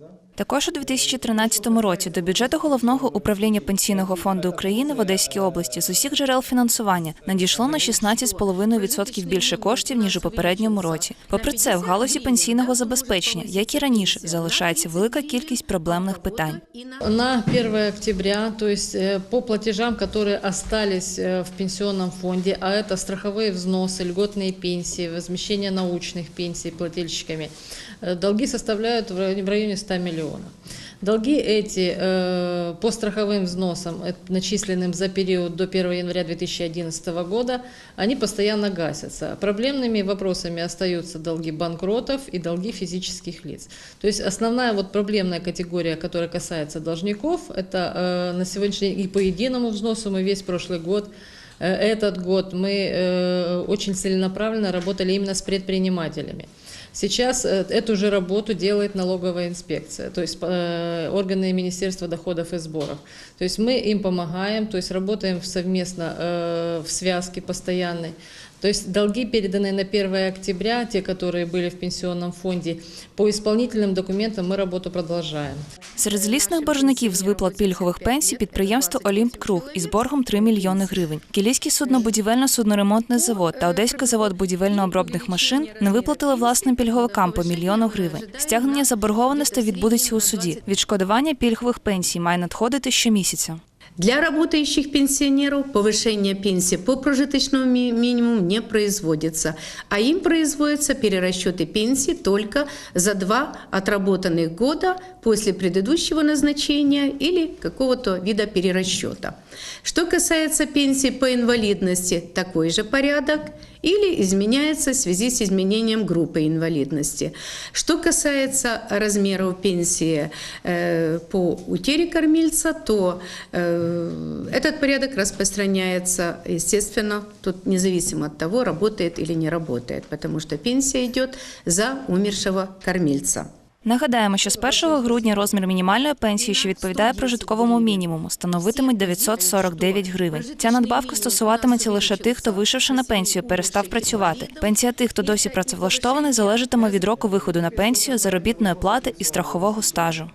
né? Також у 2013 році до бюджету головного управління пенсійного фонду України в Одеській області з усіх джерел фінансування надійшло на 16,5% більше коштів ніж у попередньому році. Попри це, в галузі пенсійного забезпечення, як і раніше, залишається велика кількість проблемних питань. На 1 октября, то есть э, по платежам, которые остались э, в пенсионном фонде, а это страховые взносы, льготные пенсии, возмещение научных пенсий плательщиками, э, долги составляют в районе- в районе 100 миллионов. Долги эти э, по страховым взносам, э, начисленным за период до 1 января 2011 года, они постоянно гасятся. Проблемными вопросами остаются долги банкротов и долги физических лиц. То есть основная вот проблемная категория, которая касается должников, это э, на сегодняшний день и по единому взносу мы весь прошлый год Э, Этот год мы э, очень целенаправленно работали именно с предпринимателями. Сейчас э, эту же работу делает налоговая инспекция, то есть э, органы Министерства доходов и сборов. То есть мы им помогаем, то есть работаем совместно э, в связке постоянной. То есть долги, переданные на 1 октября, те, которые были в пенсионном фонде, по исполнительным документам мы работу продолжаем. Серед злісних боржників з виплат пільгових пенсій підприємство Олімп Круг із боргом 3 мільйони гривень. Кілійський суднобудівельно-судноремонтний завод та Одеський завод будівельно-обробних машин не виплатили власним пільговикам по мільйону гривень. Стягнення заборгованостей відбудеться у суді. Відшкодування пільгових пенсій має надходити щомісяця. Для работающих пенсионеров повышение пенсии по прожиточному ми- минимуму не производится, а им производятся перерасчеты пенсии только за два отработанных года после предыдущего назначения или какого-то вида перерасчета. Что касается пенсии по инвалидности, такой же порядок или изменяется в связи с изменением группы инвалидности. Что касается размеров пенсии э, по утере кормильца, то э, этот порядок распространяется, естественно, тут независимо от того, работает или не работает, потому что пенсия идет за умершего кормильца. Нагадаємо, що з 1 грудня розмір мінімальної пенсії, що відповідає прожитковому мінімуму, становитиме 949 гривень. Ця надбавка стосуватиметься лише тих, хто вийшовши на пенсію, перестав працювати. Пенсія тих, хто досі працевлаштований, залежатиме від року виходу на пенсію, заробітної плати і страхового стажу.